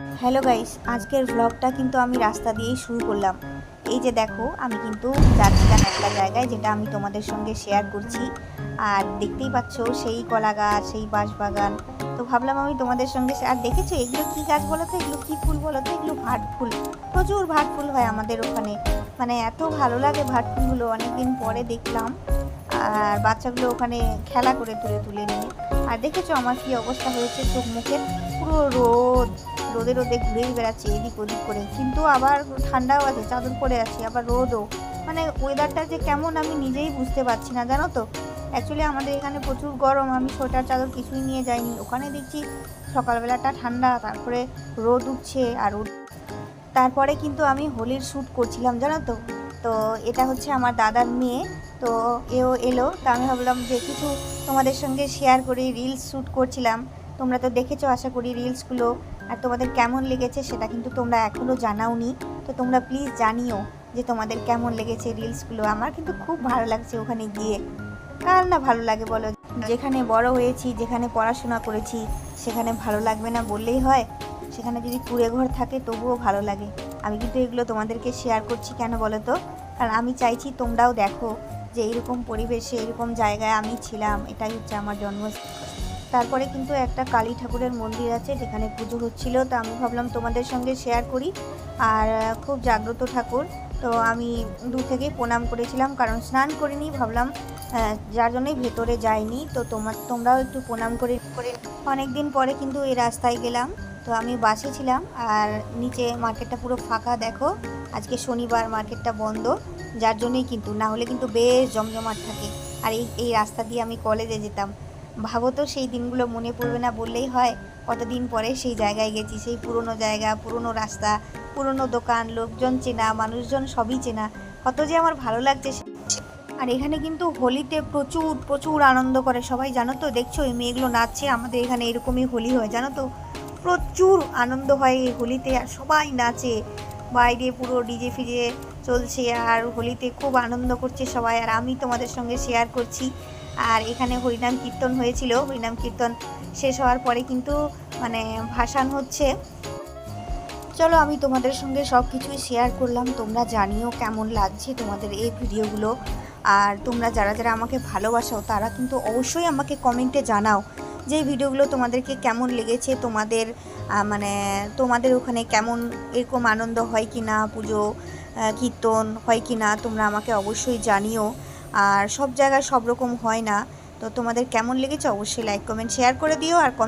Hello guys, আজকের ভ্লগটা কিন্তু আমি রাস্তা দিয়েই শুরু করলাম। এই যে দেখো, আমি কিন্তু যাচ্ছিলাম একটা জায়গায় যেটা আমি তোমাদের সঙ্গে শেয়ার করছি। আর দেখতেই পাচ্ছ, সেই কলা গাছ সেই বাঁশবাগান। তো ভাবলাম আমি তোমাদের সঙ্গে আর দেখেছ, এগুলো কি গাছ বলো তো? এগুলো কি ফুল বলো তো? এগুলো ভাট ফুল। প্রচুর ভাট ফুল হয় আমাদের ওখানে। মানে এত ভালো লাগে ভাট ফুলগুলো। অনেকদিন পরে দেখলাম। আর বাচ্চাগুলো ওখানে খেলা করে তুলে তুলে নিয়ে। আর দেখেছ আমার কি অবস্থা হয়েছে? চোখ মুখের পুরো রোদ। রোদে রোদে ঘুরেই বেড়াচ্ছে, এদিক ওদিক করে। কিন্তু আবার ঠান্ডাও আছে, চাদর পরে আছি, আবার রোদও। মানে ওয়েদারটা যে কেমন আমি নিজেই বুঝতে পারছি না, জানো তো? অ্যাকচুয়ালি আমাদের এখানে প্রচুর গরম, আমি সোয়েটার চাদর কিছুই নিয়ে যাইনি। ওখানে দেখছি সকালবেলাটা ঠান্ডা, তারপরে রোদ উঠছে আর উঠ- তারপরে কিন্তু আমি হোলির শ্যুট করছিলাম, জানো তো? তো এটা হচ্ছে আমার দাদার মেয়ে, তো এও এলো। তো আমি ভাবলাম যে কিছু তোমাদের সঙ্গে শেয়ার করি রিলস শ্যুট করছিলাম। তোমরা তো দেখেছ, আশা করি রিলসগুলো আর তোমাদের কেমন লেগেছে সেটা কিন্তু তোমরা এখনও জানাওনি। তো তোমরা প্লিজ জানিও যে তোমাদের কেমন লেগেছে রিলসগুলো আমার কিন্তু খুব ভালো লাগছে ওখানে গিয়ে। কার না ভালো লাগে বলো? যেখানে বড় হয়েছি, যেখানে পড়াশোনা করেছি, সেখানে ভালো লাগবে না বললেই হয়। সেখানে যদি কুড়ে ঘর থাকে তবুও ভালো লাগে। আমি কিন্তু এগুলো তোমাদেরকে শেয়ার করছি কেন বলো তো? কারণ আমি চাইছি তোমরাও দেখো যে এইরকম পরিবেশে এরকম জায়গায় আমি ছিলাম। এটাই হচ্ছে আমার জন্মস্থান। তারপরে কিন্তু একটা কালী ঠাকুরের মন্দির আছে যেখানে পুজো হচ্ছিল। তো আমি ভাবলাম তোমাদের সঙ্গে শেয়ার করি। আর খুব জাগ্রত ঠাকুর। তো আমি দূর থেকে প্রণাম করেছিলাম, কারণ স্নান করিনি, ভাবলাম যার জন্যই ভেতরে যাইনি। তো তোমার তোমরাও একটু প্রণাম করে করে অনেক দিন পরে কিন্তু এই রাস্তায় গেলাম। তো আমি বাসে ছিলাম, আর নিচে মার্কেটটা পুরো ফাঁকা, দেখো। আজকে শনিবার মার্কেটটা বন্ধ, যার জন্যই কিন্তু, না হলে কিন্তু বেশ জমজমাট থাকে। আর এই এই রাস্তা দিয়ে আমি কলেজে যেতাম। ভাবো তো, সেই দিনগুলো মনে পড়বে না বললেই হয়। কতদিন পরে সেই জায়গায় গেছি, সেই পুরনো জায়গা, পুরনো রাস্তা, পুরনো দোকান, লোকজন চেনা, মানুষজন সবই চেনা। কত যে আমার ভালো লাগছে আর এখানে কিন্তু হোলিতে প্রচুর প্রচুর আনন্দ করে সবাই, জানো তো? দেখছ, এই মেয়েগুলো নাচছে, আমাদের এখানে এরকমই হোলি হয়, জানো তো? প্রচুর আনন্দ হয় এই হোলিতে, আর সবাই নাচে। বাইরে পুরো ডিজে ফিজে চলছে, আর হোলিতে খুব আনন্দ করছে সবাই, আর আমি তোমাদের সঙ্গে শেয়ার করছি। আর এখানে হরিনাম কীর্তন হয়েছিল। হরিনাম কীর্তন শেষ হওয়ার পরে কিন্তু মানে ভাসান হচ্ছে। চলো আমি তোমাদের সঙ্গে সব কিছুই শেয়ার করলাম। তোমরা জানিও কেমন লাগছে তোমাদের এই ভিডিওগুলো। আর তোমরা যারা যারা আমাকে ভালোবাসো তারা কিন্তু অবশ্যই আমাকে কমেন্টে জানাও যে ভিডিওগুলো তোমাদেরকে কেমন লেগেছে, তোমাদের মানে তোমাদের ওখানে কেমন, এরকম আনন্দ হয় কি না পুজো কীর্তন হয় কি না তোমরা আমাকে অবশ্যই জানিও। আর সব জায়গায় সব রকম হয় না। তো তোমাদের কেমন লেগেছে অবশ্যই লাইক কমেন্ট শেয়ার করে দিও আর কমেন্ট